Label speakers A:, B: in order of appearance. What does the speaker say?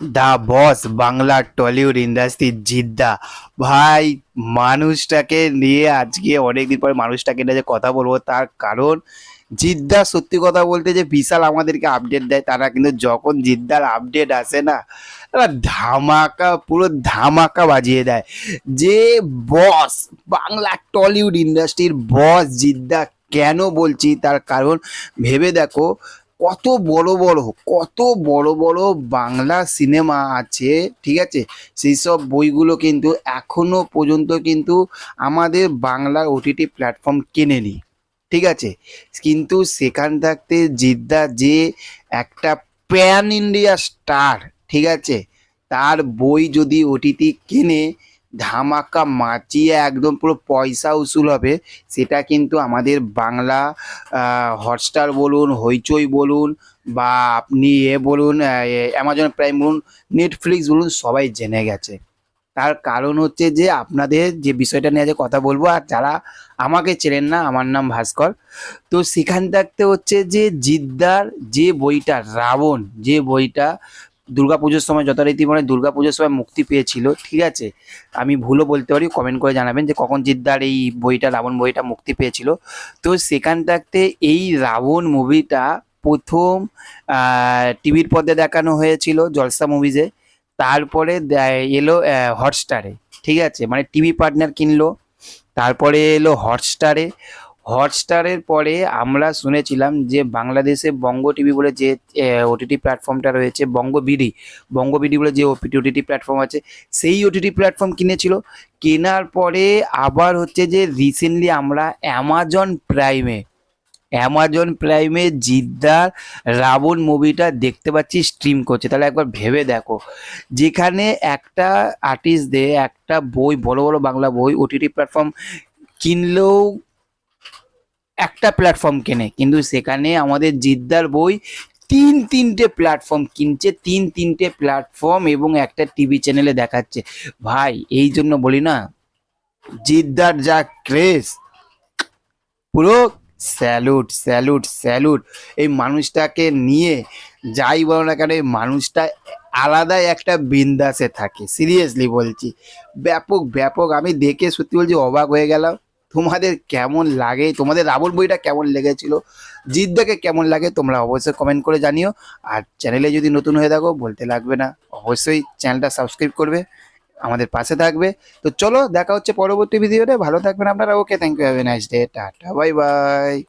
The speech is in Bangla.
A: দা বস, বাংলা টলিউড ইন্ডাস্ট্রির জিদ্দা। ভাই, মানুষটাকে নিয়ে আজকে অনেকদিন পরে মানুষটাকে নিয়ে যে কথা বলব, তার কারণ জিদ্দা সত্যি কথা বলতে যে বিশাল আমাদেরকে আপডেট দেয়, তারা কিন্তু যখন জিদ্দার আপডেট আসে না, তারা ধামাকা, পুরো ধামাকা বাজিয়ে দেয়। যে বস, বাংলা টলিউড ইন্ডাস্ট্রির বস জিদ্দা কেন বলছি তার কারণ ভেবে দেখো কত বড় বড়, কত বড় বড় বাংলা সিনেমা আছে, ঠিক আছে? সেই সব বইগুলো কিন্তু এখনও পর্যন্ত কিন্তু আমাদের বাংলার ওটিটি প্ল্যাটফর্ম কেনেনি, ঠিক আছে? কিন্তু সেখান থাকতে জিদ্দা যে একটা প্যান ইন্ডিয়া স্টার ঠিক আছে? তার বই যদি ওটিটি কেনে ধামাকা মাচিয়ে একদম পুরো পয়সা উসুল হবে, সেটা কিন্তু আমাদের বাংলা হটস্টার বলুন, হইচই বলুন বা আপনি এ বলুন অ্যামাজন প্রাইম বলুন নেটফ্লিক্স বলুন, সবাই জেনে গেছে। তার কারণ হচ্ছে যে আপনাদের যে বিষয়টা নিয়ে আজকে কথা বলব, আর যারা আমাকে চেনেন না, আমার নাম ভাস্কর, তো সেখান থাকতে হচ্ছে যে জিদ্দার যে বইটা, রাবণ যে বইটা দুর্গাপুজোর সময় যথারীতি মানে দুর্গাপুজোর সময় মুক্তি পেয়েছিল, ঠিক আছে? আমি ভুলও বলতে পারি কমেন্ট করে জানাবেন যে কখন জিদ্দার এই বইটা, রাবণ বইটা মুক্তি পেয়েছিল। তো সেখান থাকতে এই রাবণ মুভিটা প্রথম টিভির পর্দায় দেখানো হয়েছিল জলসা মুভিজে তারপরে এলো হটস্টারে ঠিক আছে? মানে টিভি পার্টনার কিনলো, তারপরে এলো হটস্টারে হটস্টারের পরে আমরা শুনেছিলাম যে বাংলাদেশে বঙ্গ টিভি বলে যে ওটিটি প্ল্যাটফর্মটা রয়েছে, বঙ্গ বিডি। বঙ্গ বিডি বলে যে ওপিটি ওটিটি প্ল্যাটফর্ম আছে, সেই ওটিটি প্ল্যাটফর্ম কিনেছিল। কেনার পরে আবার হচ্ছে যে রিসেন্টলি আমরা অ্যামাজন প্রাইমে অ্যামাজন প্রাইমে জিদ্দার রাবণ মুভিটা দেখতে পাচ্ছি স্ট্রিম করছে। তাহলে একবার ভেবে দেখো। যেখানে একটা আর্টিস্টদের একটা বই, বড় বড় বাংলা বই ওটিটি প্ল্যাটফর্ম কিনলেও একটা প্ল্যাটফর্ম কেনে। কিন্তু সেখানে আমাদের জিদ্দার বই তিন তিনটে প্ল্যাটফর্ম কিনছে, তিন তিনটে প্ল্যাটফর্ম এবং একটা টিভি চ্যানেলে দেখাচ্ছে। ভাই, এই জন্য বলি না, জিদ্দার যা ক্রেজ পুরো স্যালুট স্যালুট স্যালুট এই মানুষটাকে নিয়ে, যাই বলো না কেন, এই মানুষটা আলাদাই একটা বিন্দাসে থাকে। সিরিয়াসলি বলছি। ব্যাপক ব্যাপক। আমি দেখে সত্যি বলছি অবাক হয়ে গেলাম। তোমাদের কেমন লাগে? তোমাদের রাবণ বইটা কেমন লেগেছিল? জিদ্দাকে কেমন লাগে তোমরা অবশ্যই কমেন্ট করে জানিও। আর চ্যানেলে যদি নতুন হয়ে থাকো, বলতে লাগবে না। অবশ্যই চ্যানেলটা সাবস্ক্রাইব করবে, আমাদের পাশে থাকবে। তো চলো, দেখা হচ্ছে পরবর্তী ভিডিওতে ভালো থাকবেন আপনারা। Okay thank you have a nice day tata bye bye